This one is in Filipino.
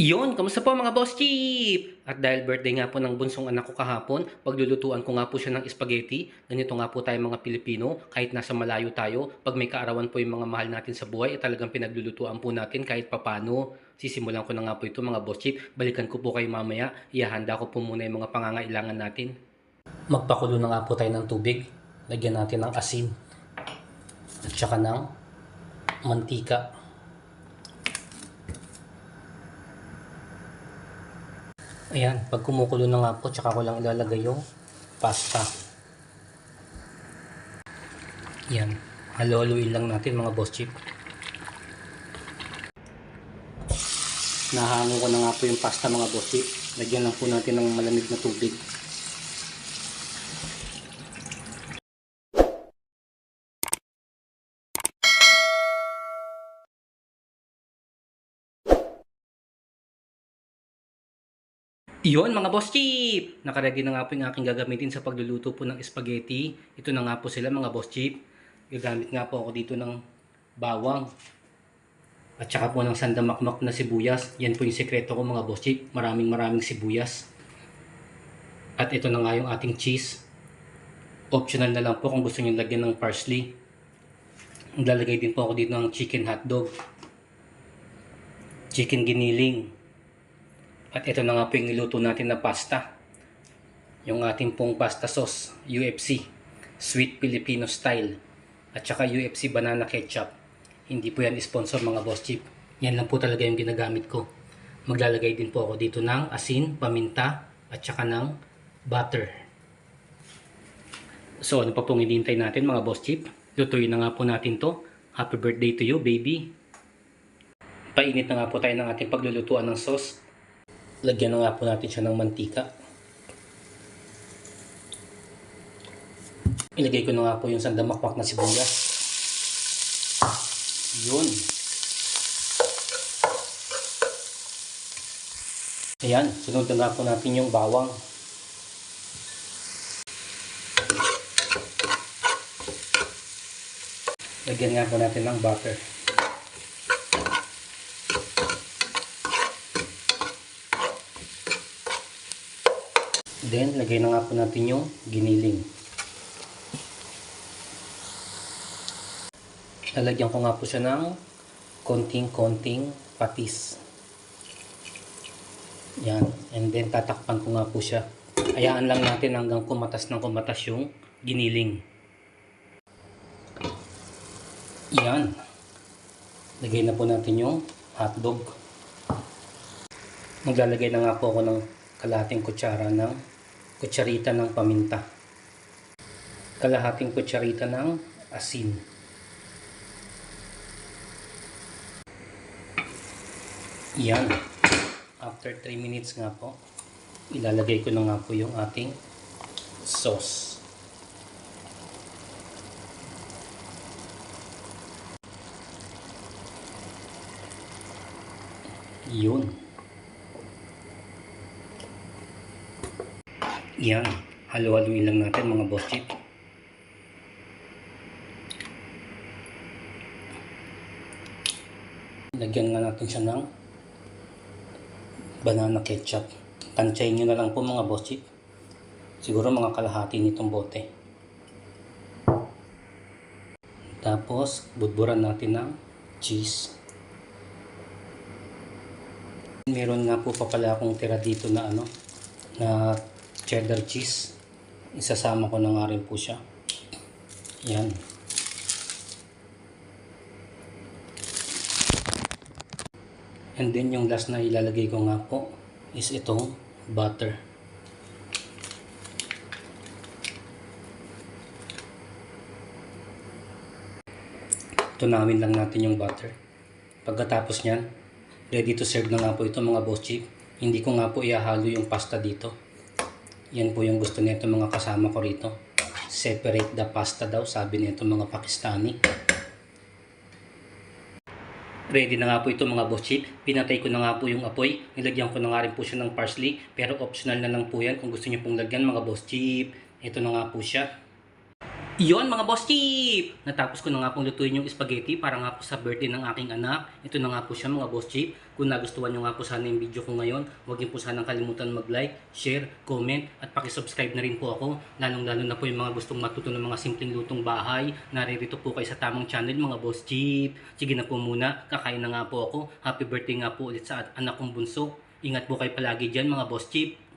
Iyon, kamusta po mga boss chief? At dahil birthday nga po ng bunsong anak ko kahapon, paglulutuan ko nga po siya ng spaghetti. Ganito nga po tayo mga Pilipino, kahit nasa malayo tayo, pag may kaarawan po yung mga mahal natin sa buhay, eh, talagang pinaglulutuan po natin kahit papano. Sisimulan ko na nga po ito mga boss chief. Balikan ko po kayo mamaya. Ihahanda ko po muna yung mga pangangailangan natin. Magpakulo na nga po tayo ng tubig. Lagyan natin ng asin. At saka ng mantika. Ayan, pag kumukulo na nga po, tsaka ko lang ilalagay yung pasta. Yan, halo-haluin lang natin mga boss chip. Nahangin ko na nga po yung pasta mga boss chip. Lagyan lang po natin ng malamig na tubig. Iyon mga boss chip! Nakaready na nga po yung aking gagamitin sa pagluluto po ng spaghetti. Ito na nga po sila mga boss chip. Gagamit nga po ako dito ng bawang. At saka po ng sandamakmak na sibuyas. Yan po yung sekreto ko mga boss chip. Maraming maraming sibuyas. At ito na nga yung ating cheese. Optional na lang po kung gusto nyo lagyan ng parsley. Maglalagay din po ako dito ng chicken hotdog. Chicken giniling. At ito na nga po yung niluto natin na pasta. Yung ating pong pasta sauce, UFC, Sweet Filipino Style. At saka UFC Banana Ketchup. Hindi po yan sponsor mga boss chip. Yan lang po talaga yung ginagamit ko. Maglalagay din po ako dito ng asin, paminta, at saka ng butter. So ano pa pong hinihintay natin mga boss chip? Lutuin na nga po natin to. Happy birthday to you baby. Painit na nga po tayo ng ating paglulutuan ng sauce. Lagyan na nga po natin siya ng mantika. Ilagay ko na nga po yung sandamakmak na sibuyas. Yun. Ayan, sunod na nga po natin yung bawang. Lagyan nga po natin ng butter. Then, lagay na nga po natin yung giniling. Lalagyan ko nga po siya ng konting-konting patis. Yan. And then, tatakpan ko nga po siya. Hayaan lang natin hanggang kumatas ng kumatas yung giniling. Yan. Lagay na po natin yung hotdog. Maglalagay na nga po ako ng kalahating kutsara ng kutsarita ng paminta. Kalahating kutsarita ng asin. Yan. After 3 minutes nga po, ilalagay ko na nga po yung ating sauce. Yun. Yan. Halo-haluin lang natin mga boss chip. Lagyan nga natin siya ng banana ketchup. Tansyahin nyo na lang po mga boss chip. Siguro mga kalahati nitong bote. Tapos, budburan natin ng cheese. Meron nga po pa pala akong tira dito na ano, na cheddar cheese. Isasama ko na nga rin po siya. Yan. And then yung last na ilalagay ko nga po is itong butter. Tunawin lang natin yung butter. Pagkatapos niyan, ready to serve na nga po ito mga boss chief. Hindi ko nga po ihahalo yung pasta dito. Yan po yung gusto nito mga kasama ko rito. Separate the pasta daw, sabi nito mga Pakistani. Ready na nga po ito mga boss chief. Pinatay ko na nga po yung apoy. Nilagyan ko na nga rin po siya ng parsley. Pero optional na lang po yan kung gusto niyo pong lagyan mga boss chief. Ito na nga po siya. Iyon mga boss chief! Natapos ko na nga pong lutuin yung spaghetti para nga po sa birthday ng aking anak. Ito na nga po siya mga boss chief. Kung nagustuhan nyo nga po sana yung video ko ngayon, huwag niyo po sanang kalimutan mag-like, share, comment, at pakisubscribe na rin po ako. Lalong lalo na po yung mga gustong matuto ng mga simpleng lutong bahay. Naririto po kayo sa tamang channel mga boss chief. Sige na po muna, kakain na nga po ako. Happy birthday nga po ulit sa anak kong bunso. Ingat po kayo palagi dyan mga boss chief.